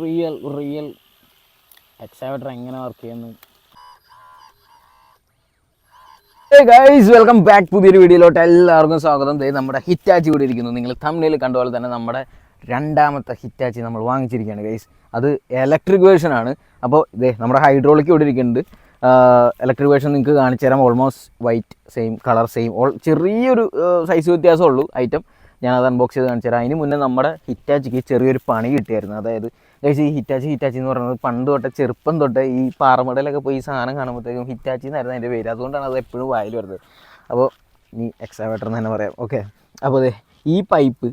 Real real എക്സാവേറ്റർ എങ്ങനെ work ചെയ്യുന്നു? Guys welcome back പുതിയൊരു വീഡിയോയിലോട്ട് എല്ലാവർക്കും സ്വാഗതം. ചെയ്ത് നമ്മുടെ ഹിറ്റാച്ചി ഇവിടെ ഇരിക്കുന്നു. നിങ്ങൾ തമിഴിൽ കണ്ട പോലെ തന്നെ നമ്മുടെ രണ്ടാമത്തെ ഹിറ്റാച്ചി നമ്മൾ വാങ്ങിച്ചിരിക്കുകയാണ് ഗൈസ് അത് ഇലക്ട്രിക് വേർഷൻ ആണ്. അപ്പോൾ ഇതേ നമ്മുടെ ഹൈഡ്രോളിക് ഇവിടെ ഇരിക്കുന്നുണ്ട്. ഇലക്ട്രിക് വേർഷൻ നിങ്ങൾക്ക് കാണിച്ചു തരാം almost white same colour same all ചെറിയൊരു സൈസ് വ്യത്യാസമുള്ളൂ ഐറ്റം ഞാനത് അൺബോക്സ് ചെയ്ത് കാണിച്ചു തരാം. അതിന് മുന്നേ നമ്മുടെ ഹിറ്റാച്ചിക്ക് ചെറിയൊരു പണി കിട്ടിയായിരുന്നു. അതായത് കഴിച്ച് ഈ ഹിറ്റാച്ചി ഹിറ്റാച്ചി എന്ന് പറയുന്നത് പണ്ട് തൊട്ടേ ചെറുപ്പം തൊട്ടേ ഈ പാറമടയിലൊക്കെ പോയി ഈ സാധനം കാണുമ്പോഴത്തേക്കും ഹിറ്റാച്ചി എന്നായിരുന്നു അതിന്റെ പേര്. അതുകൊണ്ടാണ് അത് എപ്പോഴും വായിൽ വരുന്നത്. അപ്പോൾ നീ എക്സാവേറ്റർ എന്ന് തന്നെ പറയാം. ഓക്കെ അപ്പോൾ അതെ ഈ പൈപ്പ്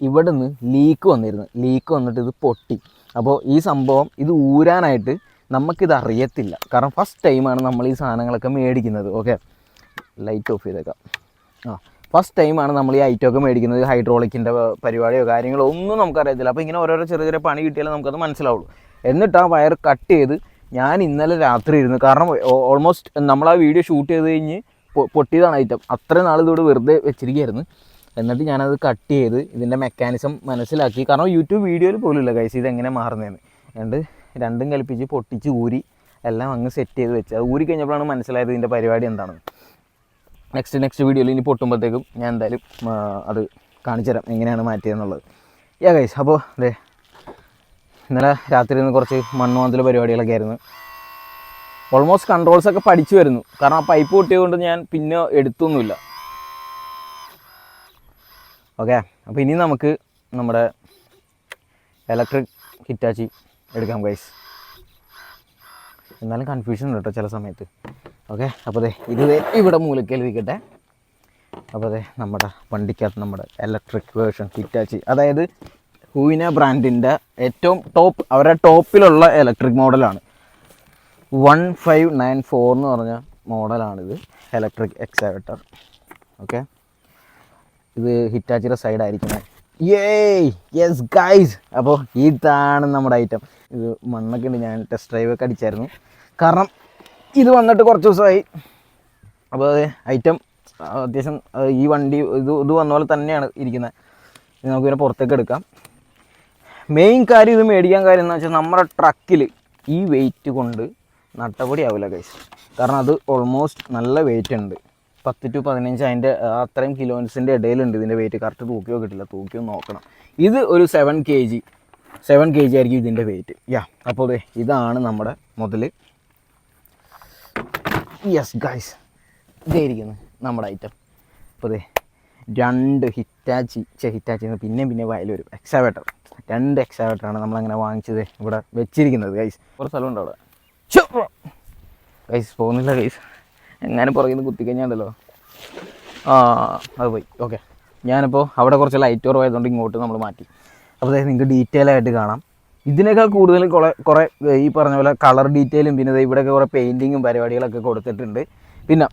ഇവിടെ നിന്ന് ലീക്ക് വന്നിരുന്നു. ലീക്ക് വന്നിട്ട് ഇത് പൊട്ടി. അപ്പോൾ ഈ സംഭവം ഇത് ഊരാനായിട്ട് നമുക്കിത് അറിയത്തില്ല. കാരണം ഫസ്റ്റ് ടൈമാണ് നമ്മൾ ഈ സാധനങ്ങളൊക്കെ മേടിക്കുന്നത്. ഓക്കെ ലൈറ്റ് ഓഫ് ചെയ്തേക്കാം. ആ ഫസ്റ്റ് ടൈമാണ് നമ്മൾ ഈ ഐറ്റം ഒക്കെ മേടിക്കുന്നത്. ഹൈഡ്രോളിക്കിന്റെ പരിപാടിയോ കാര്യങ്ങളോ ഒന്നും നമുക്കറിയത്തില്ല. അപ്പോൾ ഇങ്ങനെ ഓരോരോ ചെറിയ ചെറിയ പണി കിട്ടിയാലേ നമുക്കത് മനസ്സിലാവുള്ളൂ. എന്നിട്ട് ആ വയർ കട്ട് ചെയ്ത് ഞാൻ ഇന്നലെ രാത്രി ഇരുന്ന് കാരണം ഓൾമോസ്റ്റ് നമ്മൾ ആ വീഡിയോ ഷൂട്ട് ചെയ്ത് കഴിഞ്ഞ് പൊട്ടിയതാണ് ഐറ്റം അത്രയും നാൾ ഇതോട് വെറുതെ വെച്ചിരിക്കുകയായിരുന്നു. എന്നിട്ട് ഞാനത് കട്ട് ചെയ്ത് ഇതിന്റെ മെക്കാനിസം മനസ്സിലാക്കി. കാരണം യൂട്യൂബ് വീഡിയോയിൽ പോലും ഇല്ല കഴിച്ച് ഇതെങ്ങനെ മാറുന്നതെന്ന് എന്നിട്ട് രണ്ടും കൽപ്പിച്ച് പൊട്ടിച്ച് ഊരി എല്ലാം അങ്ങ് സെറ്റ് ചെയ്ത് വെച്ച്. അത് ഊരി കഴിഞ്ഞപ്പോഴാണ് മനസ്സിലായത് ഇതിന്റെ പരിപാടി എന്താണെന്ന്. നെക്സ്റ്റ് നെക്സ്റ്റ് വീഡിയോയിൽ ഇനി പൊട്ടുമ്പോഴത്തേക്കും ഞാൻ എന്തായാലും അത് കാണിച്ചു തരാം എങ്ങനെയാണ് മാറ്റിയതെന്നുള്ളത്. യാ ഗൈസ് അപ്പോൾ അതെ ഇന്നലെ രാത്രി നിന്ന് കുറച്ച് മണ്ണുമാന്തൽ പരിപാടികളൊക്കെ ആയിരുന്നു. ഓൾമോസ്റ്റ് കൺട്രോൾസ് ഒക്കെ പഠിച്ചു വരുന്നു. കാരണം ആ പൈപ്പ് പൊട്ടിയതുകൊണ്ട് ഞാൻ പിന്നെ എടുത്തൊന്നുമില്ല. ഓക്കെ അപ്പോൾ ഇനി നമുക്ക് നമ്മുടെ ഇലക്ട്രിക് ഹിറ്റാച്ചി എടുക്കാം ഗൈസ് എന്നാലും കൺഫ്യൂഷൻ ഉണ്ട് കേട്ടോ ചില സമയത്ത്. ഓക്കെ അപ്പോൾ അതെ ഇത് ഇവിടെ മൂലക്കൽ ഇരിക്കട്ടെ അപ്പോൾ അതെ നമ്മുടെ വണ്ടിക്കകത്ത് നമ്മുടെ ഇലക്ട്രിക് വേർഷൻ ഹിറ്റാച്ചി അതായത് ഹൂവിന ബ്രാൻഡിന്റെ ഏറ്റവും ടോപ്പ് അവരുടെ ടോപ്പിലുള്ള ഇലക്ട്രിക് മോഡലാണ് വൺ ഫൈവ് നയൻ ഫോർ എന്ന് പറഞ്ഞ മോഡലാണിത് ഇലക്ട്രിക് എക്സാവേറ്റർ ഓക്കെ ഇത് ഹിറ്റാച്ചിയുടെ സൈഡായിരിക്കുന്നത് ഏയ് യെസ് ഗൈസ് അപ്പോൾ ഇതാണ് നമ്മുടെ ഐറ്റം ഇത് മണ്ണൊക്കെ ഉണ്ട് ഞാൻ ടെസ്റ്റ് ഡ്രൈവ് ഒക്കെ അടിച്ചായിരുന്നു. കാരണം ഇത് വന്നിട്ട് കുറച്ച് ദിവസമായി. അപ്പോൾ ഐറ്റം അത്യാവശ്യം ഈ വണ്ടി ഇത് ഇത് വന്ന പോലെ തന്നെയാണ് ഇരിക്കുന്നത്. നമുക്ക് പിന്നെ പുറത്തേക്ക് എടുക്കാം. മെയിൻ കാര്യം ഇത് മേടിക്കാൻ കാര്യം എന്ന് വെച്ചാൽ നമ്മുടെ ട്രക്കിൽ ഈ വെയിറ്റ് കൊണ്ട് നട്ടപടി ആവില്ല കൈസ് കാരണം അത് ഓൾമോസ്റ്റ് നല്ല വെയിറ്റ് ഉണ്ട്. പത്ത് ടു പതിനഞ്ച് അതിന്റെ അത്രയും കിലോമീറ്റേഴ്സിന്റെ ഇടയിലുണ്ട് ഇതിന്റെ വെയിറ്റ് കറക്റ്റ് തൂക്കിയോ കിട്ടില്ല തൂക്കിയോ നോക്കണം. ഇത് ഒരു seven K G seven K G ആയിരിക്കും ഇതിന്റെ വെയിറ്റ് യാ അപ്പോൾ ഇതാണ് നമ്മുടെ മുതൽ യെസ് ഗൈസ് ഇതായിരിക്കുന്നു നമ്മുടെ ഐറ്റം അപ്പോൾ ദേ രണ്ട് ഹിറ്റാച്ചി ചെ ഹിറ്റാച്ചി പിന്നെ പിന്നെയും പിന്നെ വയൽ വരും. എക്സാവേറ്റർ രണ്ട് എക്സാവേറ്ററാണ് നമ്മളങ്ങനെ വാങ്ങിച്ചത് ഇവിടെ വെച്ചിരിക്കുന്നത് ഗൈസ് ഒരു സ്ഥലമുണ്ട് അവിടെ. ഗൈസ് പോകുന്നില്ല ഗൈസ് എങ്ങനെ പുറകിൽ നിന്ന് കുത്തിക്കഴിഞ്ഞാണ്ടല്ലോ. ആ അത് പോയി. ഓക്കെ ഞാനിപ്പോൾ അവിടെ കുറച്ച് ലൈറ്റ് കുറവായതുകൊണ്ട് ഇങ്ങോട്ട് നമ്മൾ മാറ്റി. അപ്പോൾ അതായത് നിങ്ങൾക്ക് ഡീറ്റെയിൽ ആയിട്ട് കാണാം. ഇതിനേക്കാൾ കൂടുതൽ കുറെ കുറേ ഈ പറഞ്ഞ പോലെ കളർ ഡീറ്റെയിലും പിന്നെ ഇവിടെയൊക്കെ കുറേ പെയിന്റിങ്ങും പരിപാടികളൊക്കെ കൊടുത്തിട്ടുണ്ട്. പിന്നെ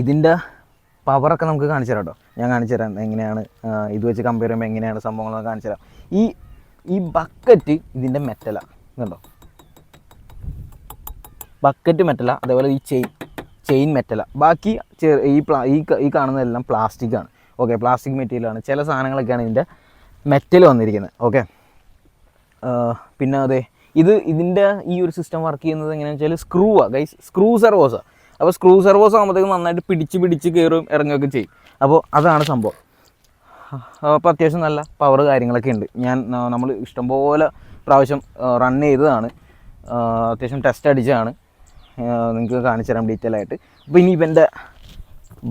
ഇതിന്റെ പവറൊക്കെ നമുക്ക് കാണിച്ചു തരാം കേട്ടോ. ഞാൻ കാണിച്ചു തരാം എങ്ങനെയാണ് ഇത് വെച്ച് കമ്പയർ ചെയ്യുമ്പോൾ എങ്ങനെയാണ് സംഭവങ്ങളൊക്കെ കാണിച്ചു തരാം. ഈ ഈ ബക്കറ്റ് ഇതിന്റെ മെറ്റലാണ് കണ്ടോ? ബക്കറ്റ് മെറ്റല അതേപോലെ ഈ ചെയിൻ ചെയിൻ മെറ്റല ബാക്കി ഈ പ്ലാ ഈ ഈ കാണുന്നതെല്ലാം പ്ലാസ്റ്റിക്കാണ് ഓക്കെ പ്ലാസ്റ്റിക് മെറ്റീരിയലാണ് ചില സാധനങ്ങളൊക്കെയാണ് ഇതിന്റെ മെറ്റൽ വന്നിരിക്കുന്നത്. ഓക്കെ പിന്നെ അതെ ഇത് ഇതിന്റെ ഈ ഒരു സിസ്റ്റം വർക്ക് ചെയ്യുന്നത് എങ്ങനെയാണെന്ന് വെച്ചാൽ സ്ക്രൂ ആ ഗൈസ് സ്ക്രൂ സെർവോസാണ് അപ്പോൾ സ്ക്രൂ സർവോസ് ആകുമ്പോഴത്തേക്കും നന്നായിട്ട് പിടിച്ച് പിടിച്ച് കയറും ഇറങ്ങുകയൊക്കെ ചെയ്യും. അപ്പോൾ അതാണ് സംഭവം. അപ്പോൾ അത്യാവശ്യം നല്ല പവർ കാര്യങ്ങളൊക്കെ ഉണ്ട്. ഞാൻ നമ്മൾ ഇഷ്ടംപോലെ പ്രാവശ്യം റൺ ചെയ്തതാണ്. അത്യാവശ്യം ടെസ്റ്റ് അടിച്ചതാണ്. നിങ്ങൾക്ക് കാണിച്ചു തരാം ഡീറ്റെയിൽ ആയിട്ട്. അപ്പോൾ ഇനി ഇവന്റെ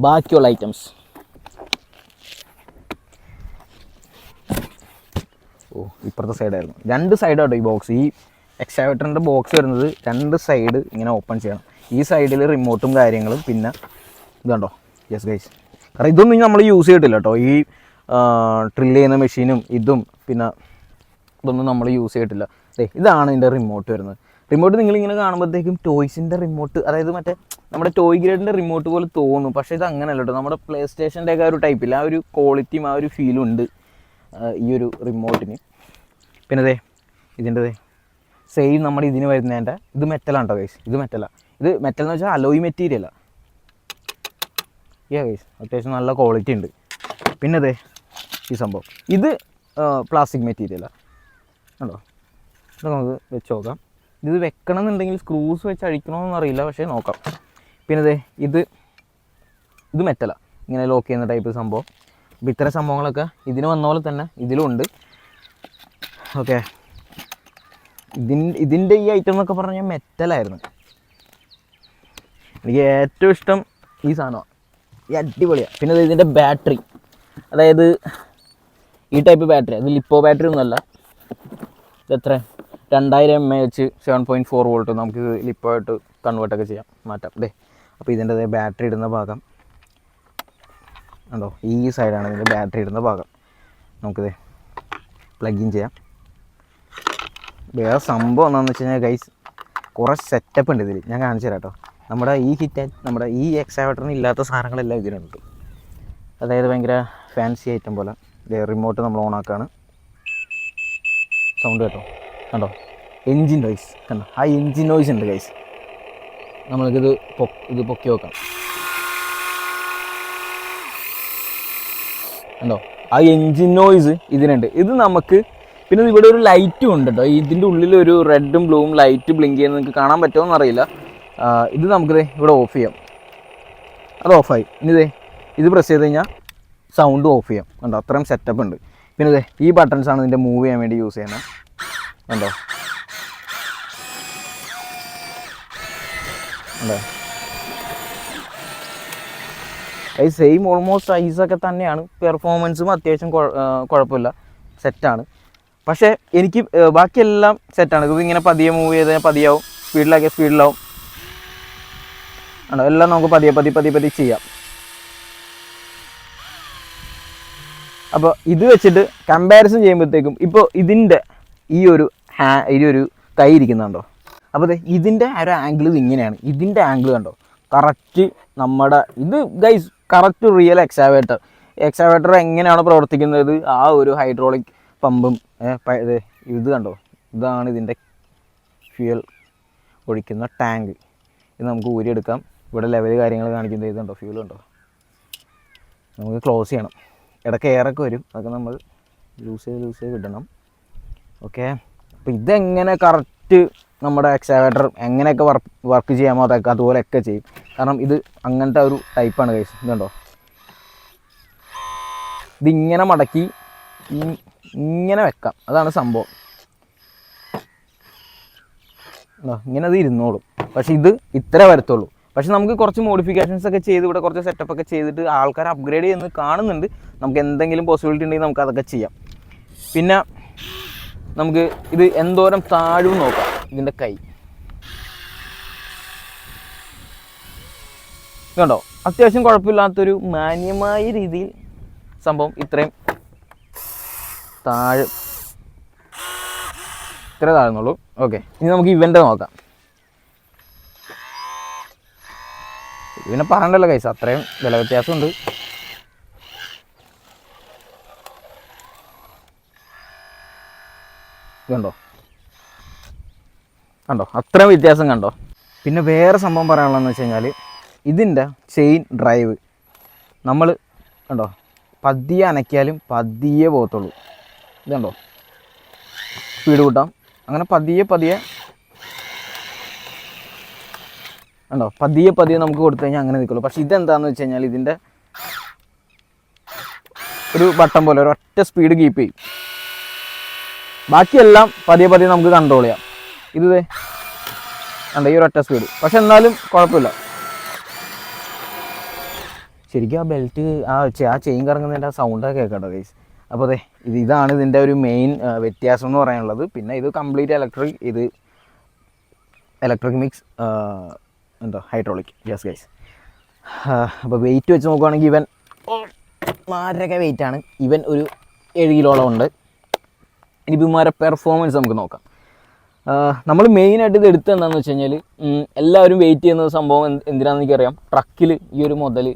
ബാക്കിയുള്ള ഐറ്റംസ് ഓ ഇപ്പുറത്തെ സൈഡായിരുന്നു രണ്ട് സൈഡാട്ടോ ഈ ബോക്സ് ഈ എക്സാവേറ്ററിന്റെ ബോക്സ് വരുന്നത് രണ്ട് സൈഡ് ഇങ്ങനെ ഓപ്പൺ ചെയ്യണം. ഈ സൈഡിൽ റിമോട്ടും കാര്യങ്ങളും പിന്നെ ഇതുണ്ടോ? യെസ് ഗൈസ് കാരണം ഇതൊന്നും നമ്മൾ യൂസ് ചെയ്തിട്ടില്ല കേട്ടോ ഈ ഡ്രില്ല് ചെയ്യുന്ന മെഷീനും ഇതും പിന്നെ ഇതൊന്നും നമ്മൾ യൂസ് ചെയ്തിട്ടില്ല. അതെ ഇതാണ് ഇതിന്റെ റിമോട്ട് വരുന്നത്. റിമോട്ട് നിങ്ങളിങ്ങനെ കാണുമ്പോഴത്തേക്കും ടോയ്സിന്റെ റിമോട്ട് അതായത് മറ്റേ നമ്മുടെ ടോയ് ഗ്രേഡിന്റെ റിമോട്ട് പോലെ തോന്നും. പക്ഷേ ഇത് അങ്ങനെയല്ല കേട്ടോ നമ്മുടെ പ്ലേ സ്റ്റേഷന്റെ ഒക്കെ ആ ഒരു ടൈപ്പില്ല ആ ഒരു ക്വാളിറ്റിയും ആ ഒരു ഫീലും ഉണ്ട്. ഈ ഒരു റിമോട്ടിന് പിന്നെ അതെ ഇതിന്റെ സെയിം നമ്മുടെ ഇതിന് വരുന്നതിന്റെ ഇത് മെറ്റലാണ് ഗൈസ് ഇത് മെറ്റലാണ് ഇത് മെറ്റൽ എന്ന് വെച്ചാൽ അലോയ് മെറ്റീരിയലാണ് യാ കേസ് അത്യാവശ്യം നല്ല ക്വാളിറ്റി ഉണ്ട്. പിന്നെ അതെ ഈ സംഭവം. ഇത് പ്ലാസ്റ്റിക് മെറ്റീരിയലാണ് കണ്ടോ? ഇത് നമുക്ക് വെച്ച് നോക്കാം. ഇത് വെക്കണം എന്നുണ്ടെങ്കിൽ സ്ക്രൂസ് വെച്ച് അഴിക്കണമെന്ന് അറിയില്ല പക്ഷേ നോക്കാം. പിന്നെ അതെ ഇത് ഇത് മെറ്റലാണ് ഇങ്ങനെ ലോക്ക് ചെയ്യുന്ന ടൈപ്പ് സംഭവം. അപ്പോൾ ഇത്തരം സംഭവങ്ങളൊക്കെ ഇതിന് വന്ന പോലെ തന്നെ ഇതിലും ഉണ്ട്. ഓക്കെ ഇതിൻ ഇതിന്റെ ഈ ഐറ്റം എന്നൊക്കെ പറഞ്ഞാൽ മെറ്റലായിരുന്നു എനിക്ക് ഏറ്റവും ഇഷ്ടം ഈ സാധനമാണ്. ഈ അടിപൊളിയാണ് പിന്നെ ഇതിന്റെ ബാറ്ററി അതായത് ഈ ടൈപ്പ് ബാറ്ററി അത് ലിപ്പോ ബാറ്ററി ഒന്നുമല്ല ഇതെത്ര രണ്ടായിരം M A H seven point four volt നമുക്ക് ലിപ്പോ ആയിട്ട് കൺവേർട്ടൊക്കെ ചെയ്യാം. മാറ്റാം. അല്ലേ അപ്പോൾ ഇതിന്റെ ബാറ്ററി ഇടുന്ന ഭാഗം. ഉണ്ടോ ഈ സൈഡാണ് ഇതിന്റെ ബാറ്ററി ഇടുന്ന ഭാഗം. നമുക്കിത് പ്ലഗ് ഇൻ ചെയ്യാം. വേറെ സംഭവം എന്താണെന്ന് വെച്ച് കഴിഞ്ഞാൽ ഗൈസ് കുറേ സെറ്റപ്പ് ഉണ്ട് ഇതിൽ ഞാൻ കാണിച്ചു തരാം കേട്ടോ നമ്മുടെ ഈ ഹിറ്റ് നമ്മുടെ ഈ എക്സാവേറ്ററിന് ഇല്ലാത്ത സാധനങ്ങളെല്ലാം ഇതിനുണ്ട് അതായത് ഭയങ്കര ഫാൻസി ഐറ്റം പോലെ. റിമോട്ട് നമ്മൾ ഓണാക്കാണ് സൗണ്ട് കേട്ടോ? കണ്ടോ? എൻജിൻ നോയ്സ് കണ്ടോ? ആ എൻജിൻ നോയ്സ് ഉണ്ട് ഗൈസ് നമ്മൾക്കിത് പൊ ഇത് പൊക്കി വെക്കാം. കണ്ടോ ആ എൻജിൻ നോയ്സ് ഇതിനുണ്ട്. ഇത് നമുക്ക് പിന്നെ ഇവിടെ ഒരു ലൈറ്റും ഉണ്ട് കേട്ടോ ഇതിന്റെ ഉള്ളിൽ ഒരു റെഡും ബ്ലൂവും ലൈറ്റ് ബ്ലിങ്ക് ചെയ്യുന്നത് നിങ്ങൾക്ക് കാണാൻ പറ്റുമോ എന്നറിയില്ല. ആ, ഇത് നമുക്ക് ഇവിടെ ഓഫ് ചെയ്യാം. അത് ഓഫായി ഇനി ഇതേ ഇത് പ്രസ് ചെയ്ത് കഴിഞ്ഞാൽ സൗണ്ട് ഓഫ് ചെയ്യാം. കണ്ടോ? അത്രയും സെറ്റപ്പ് ഉണ്ട്. പിന്നെ ഇതേ ഈ ബട്ടൺസ് ആണ് ഇതിന്റെ മൂവ് ചെയ്യാൻ വേണ്ടി യൂസ് ചെയ്യുന്നത്. കണ്ടോ? കണ്ടോ? അത് സെയിം ഓൾമോസ്റ്റ് സൈസൊക്കെ തന്നെയാണ്. പെർഫോമൻസും അത്യാവശ്യം കുഴപ്പമില്ല. സെറ്റാണ് പക്ഷേ എനിക്ക് ബാക്കിയെല്ലാം സെറ്റാണ് ഇത് ഇങ്ങനെ പതിയെ മൂവ് ചെയ്ത് പതിയാവും. സ്പീഡിലാക്കിയ സ്പീഡിലാവും ആണോ? എല്ലാം നമുക്ക് പതിയെ പതി പതി പതി ചെയ്യാം. അപ്പോൾ ഇത് വെച്ചിട്ട് കമ്പാരിസൺ ചെയ്യുമ്പോഴത്തേക്കും ഇപ്പോൾ ഇതിന്റെ ഈ ഒരു ഹാ ഈ ഒരു കൈ ഇരിക്കുന്നുണ്ടോ അപ്പോൾ ഇതിന്റെ ഒരു ആംഗിൾ ഇങ്ങനെയാണ്. ഇതിന്റെ ആംഗിൾ കണ്ടോ? കറക്റ്റ് നമ്മുടെ ഇത് guys correct real excavator excavator എങ്ങനെയാണ് പ്രവർത്തിക്കുന്നത്? ആ ഒരു ഹൈഡ്രോളിക് പമ്പും ഇത് കണ്ടോ? ഇതാണ് ഇതിന്റെ ഫ്യൂൽ ഒഴിക്കുന്ന ടാങ്ക് ഇത് നമുക്ക് ഊരിയെടുക്കാം. ഇവിടെ ലെവൽ കാര്യങ്ങൾ കാണിക്കുന്നത് ഇതുണ്ടോ? ഫ്യൂൽ ഉണ്ടോ? നമുക്ക് ക്ലോസ് ചെയ്യണം. ഇടയ്ക്ക് എയറൊക്കെ വരും. അതൊക്കെ നമ്മൾ ലൂസ് ചെയ്ത് ലൂസ് ചെയ്ത് വിടണം ഓക്കെ അപ്പോൾ ഇതെങ്ങനെ കറക്റ്റ് നമ്മുടെ എക്സാവേറ്റർ എങ്ങനെയൊക്കെ വർക്ക് വർക്ക് ചെയ്യാമോ അതൊക്കെ അതുപോലെയൊക്കെ ചെയ്യും. കാരണം ഇത് അങ്ങനത്തെ ഒരു ടൈപ്പാണ് കൈസ് ഇതുണ്ടോ ഇതിങ്ങനെ മടക്കി ഇങ്ങനെ വെക്കാം. അതാണ് സംഭവം? ഇങ്ങനെ അത് ഇരുന്നോളും. പക്ഷെ ഇത് ഇത്ര വരത്തുള്ളൂ. പക്ഷെ നമുക്ക് കുറച്ച് മോഡിഫിക്കേഷൻസ് ഒക്കെ ചെയ്ത് ഇവിടെ കുറച്ച് സെറ്റപ്പ് ഒക്കെ ചെയ്തിട്ട് ആൾക്കാർ അപ്ഗ്രേഡ് ചെയ്യുന്നത് കാണുന്നുണ്ട്. നമുക്ക് എന്തെങ്കിലും പോസിബിലിറ്റി ഉണ്ടെങ്കിൽ നമുക്ക് അതൊക്കെ ചെയ്യാം. പിന്നെ നമുക്ക് ഇത് എന്തോരം താഴും നോക്കാം. ഇതിന്റെ കൈ. ഇതുണ്ടോ അത്യാവശ്യം കുഴപ്പമില്ലാത്തൊരു മാന്യമായ രീതിയിൽ സംഭവം ഇത്രയും താഴെ ഇത്ര താഴ്ന്നുള്ളൂ. ഓക്കെ ഇനി നമുക്ക് ഇവന്റെ നോക്കാം. ഇവനെ പറയണ്ടല്ലോ കൈസ് അത്രയും വില വ്യത്യാസമുണ്ട്. കണ്ടോ കണ്ടോ? അത്രയും വ്യത്യാസം കണ്ടോ? പിന്നെ വേറെ സംഭവം പറയാനുള്ളതെന്ന് വെച്ച് കഴിഞ്ഞാൽ ഇതിന്റെ ചെയിൻ ഡ്രൈവ് നമ്മൾ കണ്ടോ? പതിയെ അനക്കിയാലും പതിയെ പോകത്തുള്ളൂ. ഇതുണ്ടോ സ്പീഡ് കൂട്ടാം. അങ്ങനെ പതിയെ പതിയെ ഉണ്ടോ പതിയെ പതിയെ നമുക്ക് കൊടുത്തു കഴിഞ്ഞാൽ അങ്ങനെ നിൽക്കുള്ളൂ. പക്ഷെ ഇതെന്താണെന്ന് വെച്ച് കഴിഞ്ഞാൽ ഇതിന്റെ ഒരു ബട്ടൺ പോലെ ഒരു ഒറ്റ സ്പീഡ് കീപ്പ് ചെയ്യും. ബാക്കിയെല്ലാം പതിയെ പതിയെ നമുക്ക് കൺട്രോൾ ചെയ്യാം. ഇത് കണ്ടോ ഈ ഒരു ഒറ്റ സ്പീഡ് പക്ഷെ എന്നാലും കുഴപ്പമില്ല. ശരിക്കും ആ ബെൽറ്റ് ആ ആ ചെയിൻ കറങ്ങുന്നതിന്റെ ആ സൗണ്ടൊക്കെ കേൾക്കട്ടോ ഗൈസ് അപ്പോൾ അതെ ഇത് ഇതാണ് ഇതിന്റെ ഒരു മെയിൻ വ്യത്യാസം എന്ന് പറയാനുള്ളത്. പിന്നെ ഇത് കംപ്ലീറ്റ് ഇലക്ട്രിക് ഇത് ഇലക്ട്രിക് മിക്സ് എന്താ ഹൈഡ്രോളിക് യെസ് ഗൈസ് അപ്പോൾ വെയിറ്റ് വെച്ച് നോക്കുവാണെങ്കിൽ ഇവൻ മാരക വെയിറ്റാണ് ഇവൻ ഒരു ഏഴ് കിലോളം ഉണ്ട്. ഇനി ഇവന്മാരെ പെർഫോമൻസ് നമുക്ക് നോക്കാം. നമ്മൾ മെയിനായിട്ട് ഇത് എടുത്തത് എന്താണെന്ന് വെച്ച് കഴിഞ്ഞാൽ എല്ലാവരും വെയിറ്റ് ചെയ്യുന്ന സംഭവം എന്ത് എന്തിനാണെന്ന് എനിക്കറിയാം. ട്രക്കിൽ ഈ ഒരു മുതൽ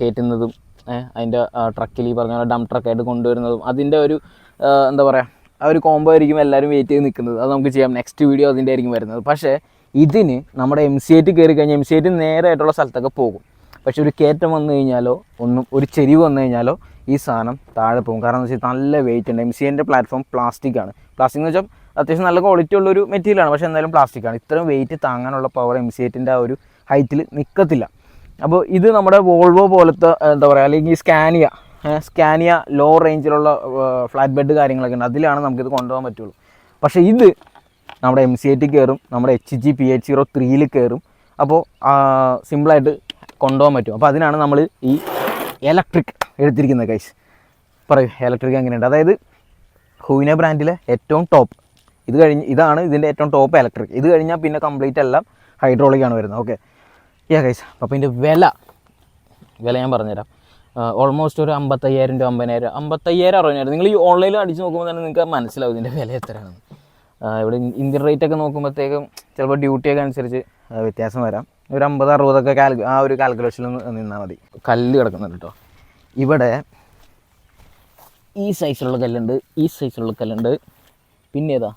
കയറ്റുന്നതും അതിന്റെ ട്രക്കിൽ ഈ പറഞ്ഞ പോലെ ഡം ട്രക്കായിട്ട് കൊണ്ടുവരുന്നതും അതിന്റെ ഒരു എന്താ പറയുക ആ ഒരു കോംബോ ആയിരിക്കും എല്ലാവരും വെയിറ്റ് ചെയ്ത് നിൽക്കുന്നത്. അത് നമുക്ക് ചെയ്യാം. നെക്സ്റ്റ് വീഡിയോ അതിന്റെ ആയിരിക്കും വരുന്നത്. പക്ഷേ ഇതിന് നമ്മുടെ എം സി ഐറ്റ് കയറി കഴിഞ്ഞാൽ എം സി ഐറ്റ് നേരായിട്ടുള്ള സ്ഥലത്തൊക്കെ പോകും. പക്ഷെ ഒരു കയറ്റം വന്നു കഴിഞ്ഞാലോ ഒന്നും ഒരു ചെരിവ് വന്നു കഴിഞ്ഞാലോ ഈ സാധനം താഴെ പോകും. കാരണം എന്താ വെച്ചാൽ നല്ല വെയിറ്റ് ഉണ്ട്. എം സി എന്റെ പ്ലാറ്റ്ഫോം പ്ലാസ്റ്റിക് ആണ്. പ്ലാസ്റ്റിക് എന്ന് വെച്ചാൽ അത്യാവശ്യം നല്ല ക്വാളിറ്റി ഉള്ളൊരു മെറ്റീരിയലാണ് പക്ഷേ എന്തായാലും പ്ലാസ്റ്റിക് ആണ്. ഇത്രയും വെയിറ്റ് താങ്ങാനുള്ള പവർ എം സി എയ്റ്റിന്റെ ആ ഒരു ഹൈറ്റിൽ നിൽക്കത്തില്ല അപ്പോൾ ഇത് നമ്മുടെ വോൾവോ പോലത്തെ എന്താ പറയുക അല്ലെങ്കിൽ സ്കാനിയ സ്കാനിയ ലോ റേഞ്ചിലുള്ള ഫ്ലാറ്റ് ബെഡ് കാര്യങ്ങളൊക്കെ ഉണ്ട്. അതിലാണ് നമുക്കിത് കൊണ്ടുപോകാൻ പറ്റുള്ളൂ. പക്ഷേ ഇത് നമ്മുടെ എം സി ഐ കയറും നമ്മുടെ H G P H zero ത്രീയിൽ കയറും അപ്പോൾ സിമ്പിളായിട്ട് കൊണ്ടുപോകാൻ പറ്റും. അപ്പോൾ അതിനാണ് നമ്മൾ ഈ ഇലക്ട്രിക് എടുത്തിരിക്കുന്നത് കൈസ് പറയൂ ഇലക്ട്രിക് എങ്ങനെയുണ്ട്? അതായത് ഹൂവിന ബ്രാൻഡിലെ ഏറ്റവും ടോപ്പ് ഇത് കഴിഞ്ഞ് ഇതാണ് ഇതിന്റെ ഏറ്റവും ടോപ്പ് ഇലക്ട്രിക് ഇത് കഴിഞ്ഞാൽ പിന്നെ കംപ്ലീറ്റ് എല്ലാം ഹൈഡ്രോളിക്കാണ് വരുന്നത്. ഓക്കെ യാ കൈസ് അപ്പോൾ ഇതിന്റെ വില വില ഞാൻ പറഞ്ഞുതരാം. ഓൾമോസ്റ്റ് ഒരു അമ്പത്തയ്യായിരം രൂപ അമ്പതിനായിരം അമ്പത്തയ്യായിരം അറുപതിനായിരം. നിങ്ങൾ ഈ ഓൺലൈനിൽ അടിച്ച് നോക്കുമ്പോൾ തന്നെ നിങ്ങൾക്ക് മനസ്സിലാവും ഇതിന്റെ വില എത്രയാണെന്ന്. ആ, ഇവിടെ ഇന്ത്യൻ റേറ്റ് ഒക്കെ നോക്കുമ്പോഴത്തേക്കും ചിലപ്പോൾ ഡ്യൂട്ടിയൊക്കെ അനുസരിച്ച് വ്യത്യാസം വരാം. ഒരു അമ്പത് അറുപതൊക്കെ കാൽക്കു ആ ഒരു കാൽക്കുലേഷനിൽ നിന്നാൽ മതി. കല്ല് കിടക്കുന്നുണ്ട് കേട്ടോ ഇവിടെ ഈ സൈസിലുള്ള കല്ലുണ്ട് ഈ സൈസിലുള്ള കല്ലുണ്ട്. പിന്നെ ഏതാ?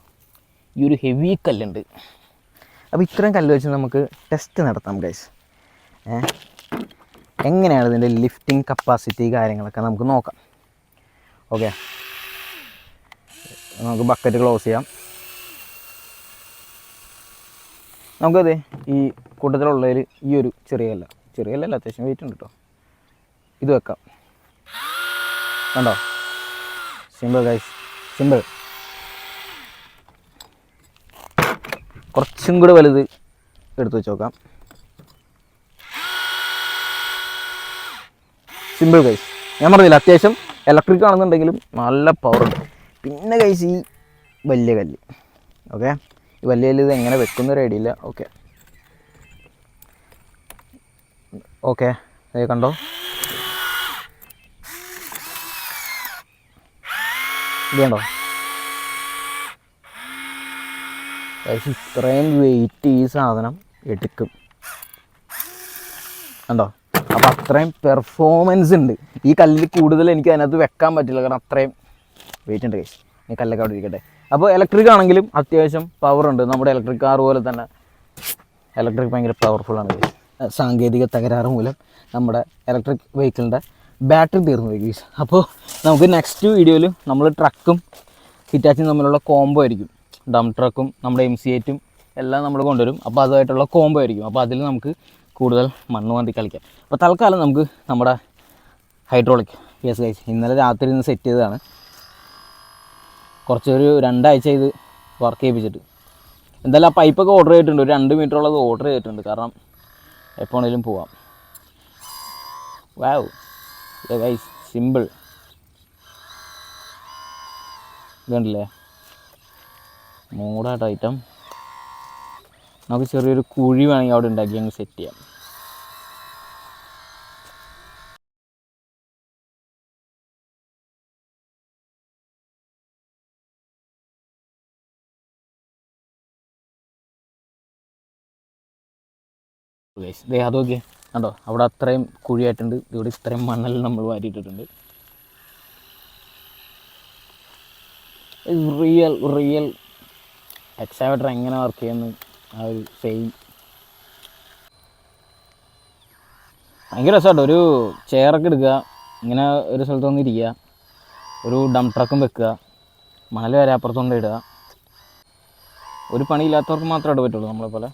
ഈ ഒരു ഹെവി കല്ലുണ്ട്. അപ്പോൾ ഇത്രയും കല്ല് വെച്ച് നമുക്ക് ടെസ്റ്റ് നടത്താം ഗൈസ് എങ്ങനെയാണ് ഇതിന്റെ ലിഫ്റ്റിംഗ് കപ്പാസിറ്റി കാര്യങ്ങളൊക്കെ നമുക്ക് നോക്കാം. ഓക്കെ നമുക്ക് ബക്കറ്റ് ക്ലോസ് ചെയ്യാം. നമുക്കത് ഈ കൂട്ടത്തിലുള്ളതിൽ ഈ ഒരു ചെറിയ കല്ല ചെറിയ കല്ല അത്യാവശ്യം വെയിറ്റ് ഉണ്ട് കേട്ടോ ഇത് വെക്കാം. കണ്ടോ? സിമ്പിൾ ഗൈസ് സിമ്പിൾ കുറച്ചും കൂടെ വലുത് എടുത്തു വെച്ച് നോക്കാം. സിമ്പിൾ കൈസ് ഞാൻ പറഞ്ഞില്ല അത്യാവശ്യം ഇലക്ട്രിക് ആണെന്നുണ്ടെങ്കിലും നല്ല പവർ ഉണ്ട്. പിന്നെ കൈസ് ഈ വലിയ കല്ല്. ഓക്കെ ഈ വലിയ കല്ല് ഇത് എങ്ങനെ വെക്കുന്ന ഐഡിയ ഇല്ല. ഓക്കെ ഓക്കെ കണ്ടോ? ഇത് കണ്ടോ? ഗൈസ് ഇത്രയും വെയിറ്റ് ഈ സാധനം എടുക്കും. എന്തോ അപ്പോൾ അത്രയും പെർഫോമൻസ് ഉണ്ട്. ഈ കല്ലിൽ കൂടുതൽ എനിക്ക് അതിനകത്ത് വെക്കാൻ പറ്റില്ല. കാരണം അത്രയും വെയിറ്റ് ഉണ്ട് ഈ കല്ലൊക്കെ അവിടെ ഇരിക്കട്ടെ. അപ്പോൾ ഇലക്ട്രിക് ആണെങ്കിലും അത്യാവശ്യം പവർ ഉണ്ട്. നമ്മുടെ ഇലക്ട്രിക് കാർ പോലെ തന്നെ ഇലക്ട്രിക് ഭയങ്കര പവർഫുൾ ആണ്. സാങ്കേതിക തകരാറ് മൂലം നമ്മുടെ ഇലക്ട്രിക് വെഹിക്കിളിന്റെ ബാറ്ററി തീർന്നു പോയി. അപ്പോൾ നമുക്ക് നെക്സ്റ്റ് വീഡിയോയിൽ നമ്മൾ ട്രക്കും ഹിറ്റാച്ചും തമ്മിലുള്ള കോംബോ ആയിരിക്കും. ഡം ട്രക്കും നമ്മുടെ എം സി എയ്റ്റും എല്ലാം നമ്മൾ കൊണ്ടുവരും. അപ്പോൾ അതുമായിട്ടുള്ള കോംബോ ആയിരിക്കും. അപ്പോൾ അതിൽ നമുക്ക് കൂടുതൽ മണ്ണ് മാന്തി കളിക്കാം. അപ്പോൾ തൽക്കാലം നമുക്ക് നമ്മുടെ ഹൈഡ്രോളിക് യെസ് ഗൈസ് ഇന്നലെ രാത്രി ഇന്ന് സെറ്റ് ചെയ്തതാണ്. കുറച്ചൊരു രണ്ടാഴ്ച ഇത് വർക്ക് ചെയ്യിപ്പിച്ചിട്ട്. എന്തായാലും ആ പൈപ്പൊക്കെ ഓർഡർ ചെയ്തിട്ടുണ്ട്. ഒരു രണ്ട് ഉള്ളത് ഓർഡർ ചെയ്തിട്ടുണ്ട്. കാരണം എപ്പോഴേലും പോവാം. വാവ് ഗൈസ് സിമ്പിൾ ഇതുണ്ടല്ലേ? മൂടായിട്ട് ഐറ്റം നമുക്ക് ചെറിയൊരു കുഴി വേണമെങ്കിൽ അവിടെ ഉണ്ടാക്കി അങ്ങ് സെറ്റ് ചെയ്യാം. ഗൈസ് അതൊക്കെ കണ്ടോ? അവിടെ അത്രയും കുഴിയായിട്ടുണ്ട്. ഇവിടെ ഇത്രയും മണ്ണൽ നമ്മൾ വാരിയിട്ടിട്ടുണ്ട്. റിയൽ റിയൽ എക്സാവേറ്റർ എങ്ങനെ വർക്ക് ചെയ്യുന്നു? ആ ഒരു സെയിം ഭയങ്കര രസമാട്ടോ. ഒരു ചെയറൊക്കെ എടുക്കുക. ഇങ്ങനെ ഒരു സ്ഥലത്ത് വന്നിരിക്കുക ഒരു ഡം ട്രക്കും വെക്കുക. മണൽ വരെ അപ്പുറത്തുകൊണ്ട് ഇടുക. ഒരു പണിയില്ലാത്തവർക്ക് മാത്രമേ പറ്റുള്ളൂ നമ്മളെ പോലെ.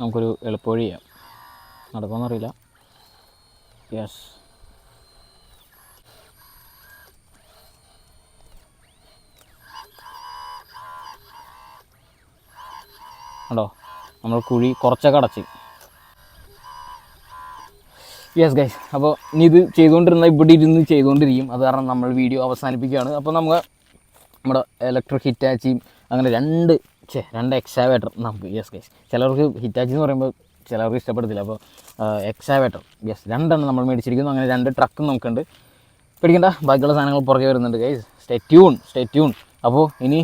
നമുക്കൊരു എളുപ്പവഴി ചെയ്യാം. നടക്കുമെന്നറിയില്ല യെസ് കണ്ടോ? നമ്മൾ കുഴി കുറച്ചൊക്കെ അടച്ച്. യെസ് ഗൈസ് അപ്പോൾ ഇനി ഇത് ചെയ്തുകൊണ്ടിരുന്ന ഇവിടെ ഇരുന്ന് ചെയ്തുകൊണ്ടിരിക്കും. അത് കാരണം നമ്മൾ വീഡിയോ അവസാനിപ്പിക്കുകയാണ്. അപ്പോൾ നമുക്ക് നമ്മുടെ ഇലക്ട്രിക് ഹിറ്റാച്ചിയും അങ്ങനെ രണ്ട് ചേ രണ്ട് എക്സാവേറ്റർ നമുക്ക് യെസ് ഗൈസ് ചിലർക്ക് ഹിറ്റാച്ചി എന്ന് പറയുമ്പോൾ ചിലർക്ക് ഇഷ്ടപ്പെടത്തില്ല. അപ്പോൾ എക്സാവേറ്റർ യെസ് രണ്ടെണ്ണം നമ്മൾ മേടിച്ചിരിക്കുന്നു. അങ്ങനെ രണ്ട് ട്രക്കും നമുക്കുണ്ട്. പേടിക്കണ്ട. ബാക്കിയുള്ള സാധനങ്ങൾ പുറകെ വരുന്നുണ്ട് guys stay tune stay tune അപ്പോൾ ഇനി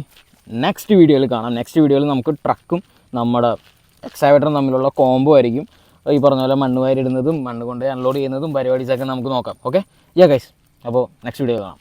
നെക്സ്റ്റ് വീഡിയോയിൽ കാണാം. നെക്സ്റ്റ് വീഡിയോയിൽ നമുക്ക് ട്രക്കും നമ്മുടെ എക്സാവേറ്ററും തമ്മിലുള്ള കോംബോ ആയിരിക്കും. ഈ പറഞ്ഞ പോലെ മണ്ണ് വാരിടുന്നതും മണ്ണ് കൊണ്ട് അൺലോഡ് ചെയ്യുന്നതും പരിപാടീസൊക്കെ നമുക്ക് നോക്കാം. ഓക്കെ യാ ഗൈസ് അപ്പോൾ നെക്സ്റ്റ് വീഡിയോ കാണാം.